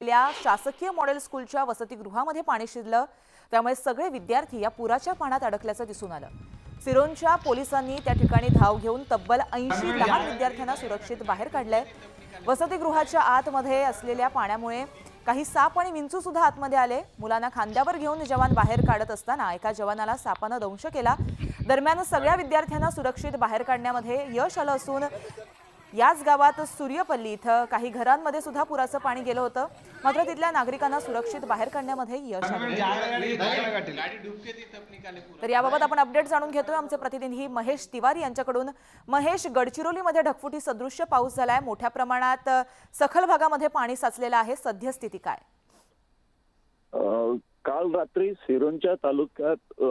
असलेल्या शासकीय मॉडेल स्कूलच्या वसतिगृहामध्ये पाणी शिरलं. त्यामुळे सगळे विद्यार्थी या पुराच्या पाण्यात अडकल्याचं दिसून आलं. सिरोंच्या पोलिसांनी त्या ठिकाणी धाव घेऊन तब्बल ऐंशी लहान विद्यार्थ्यांना सुरक्षित बाहेर काढलंय. वसतिगृहाच्या आतमध्ये असलेल्या पाण्यामुळे काही साप आणि विंचू सुद्धा आतमध्ये आले. मुलांना खांद्यावर घेऊन जवान बाहेर काढत असताना एका जवानाला सापानं दंश केला. दरम्यान सगळ्या विद्यार्थ्यांना सुरक्षित बाहेर काढण्यामध्ये यश आलं असून याच गावात सूर्यपल्ली इथं काही घरांमध्ये सुद्धा पुराचं पाणी गेलं होतं. मात्र तिथल्या नागरिकांना सुरक्षित बाहेर काढण्यामध्ये यश आलं. तर याबाबत आपण अपडेट जाणून घेतोय. आमचे प्रतिनिधी महेश तिवारी यांच्याकडून. महेश गडचिरोलीमध्ये ढगफुटी सदृश्य पाऊस झालाय. मोठ्या प्रमाणात सखल भागामध्ये पाणी साचलेलं आहे. सद्यस्थिती काय? काल रात्री सिरोंच्या तालुक्यात अ,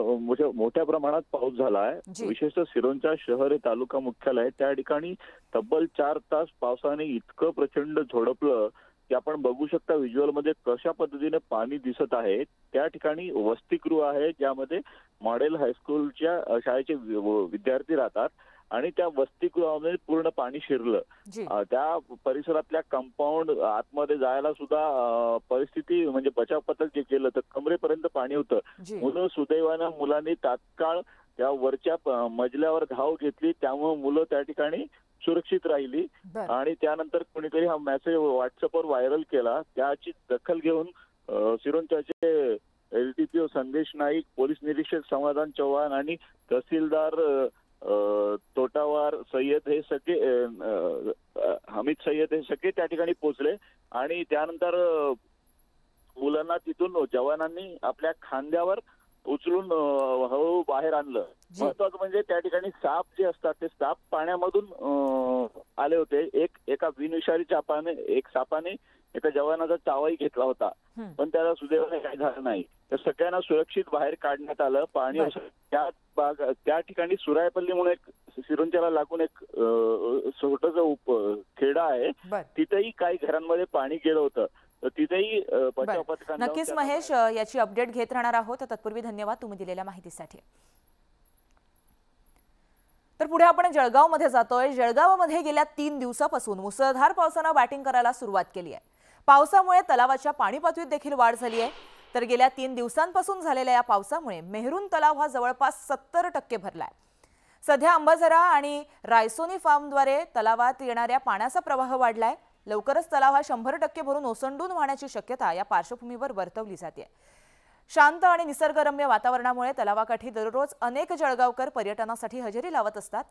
मोठ्या प्रमाणात पाऊस झाला. आहे विशेषतः सिरोंच्या शहर हे तालुका मुख्यालय. त्या ठिकाणी तब्बल चार तास पावसाने इतकं प्रचंड झोडपलं की आपण बघू शकता व्हिज्युअलमध्ये कशा पद्धतीने पाणी दिसत आहे त्या ठिकाणी वसतिगृह आहे ज्यामध्ये मॉडेल हायस्कूलच्या शाळेचे विद्यार्थी राहतात आणि त्या वसतिगृहामध्ये पूर्ण पाणी शिरलं. त्या परिसरातल्या कंपाऊंड आतमध्ये जायला सुद्धा परिस्थिती म्हणजे बचाव पथक जे केलं तर कमरेपर्यंत पाणी होतं. मुलं सुदैवानं मुलांनी तात्काळ त्या वरच्या मजल्यावर धाव घेतली. त्यामुळे मुलं त्या ठिकाणी सुरक्षित राहिली. आणि त्यानंतर कोणीतरी हा मेसेज व्हॉट्सअपवर व्हायरल केला. त्याची दखल घेऊन सिरोंचाचे एलटीपीओ संदेश नाईक पोलीस निरीक्षक समाधान चव्हाण आणि तहसीलदार तोटावार सय्यद हे सगळे हमीद सय्यद हे सगळे त्या ठिकाणी पोहोचले. आणि त्यानंतर मुलांना तिथून जवानांनी आपल्या खांद्यावर उचलून हळूहळू बाहेर आणलं. महत्वाचं म्हणजे त्या ठिकाणी साप जे असतात ते साप पाण्यामधून आले होते. एक एका विषारी सापाने एक सापाने एका जवानाचा चावाही घेतला होता. पण त्याला सुदैवाने काही झालं नाही. तर सगळ्यांना सुरक्षित बाहेर काढण्यात आलं. पाणी त्या भाग त्या ठिकाणी सुरायपल्ली म्हणून एक सिरोंच्याला लागून एक छोटस खेडा आहे तिथेही काही घरांमध्ये पाणी गेलं होतं. तर तिथेही बचाव पथकांना नक्कीच महेश याची अपडेट घेत राहणार आहोत. तत्पूर्वी धन्यवाद तुम्ही दिलेल्या माहितीसाठी. तर पुढे आपण जळगावमध्ये जातोय. जळगावमध्ये गेल्या तीन दिवसापासून मुसळधार पावसानं बॅटिंग करायला सुरुवात केली आहे. पावसामुळे तलावाच्या पाणी पातळीत देखील वाढ झाली आहे. तर गेल्या तीन दिवसांपासून झालेल्या या पावसामुळे मेहरून तलाव हा जवळपास सत्तर टक्के भरलाय. सध्या अंबाझरा आणि रायसोनी फार्मद्वारे तलावात येणाऱ्या पाण्याचा प्रवाह वाढलाय. लवकरच तलाव हा शंभर टक्के भरून ओसंडून वाहण्याची शक्यता या पार्श्वभूमीवर वर्तवली जाते. शांत आणि निसर्गरम्य वातावरणामुळे तलावाकाठी दररोज अनेक जळगावकर पर्यटनासाठी हजेरी लावत असतात.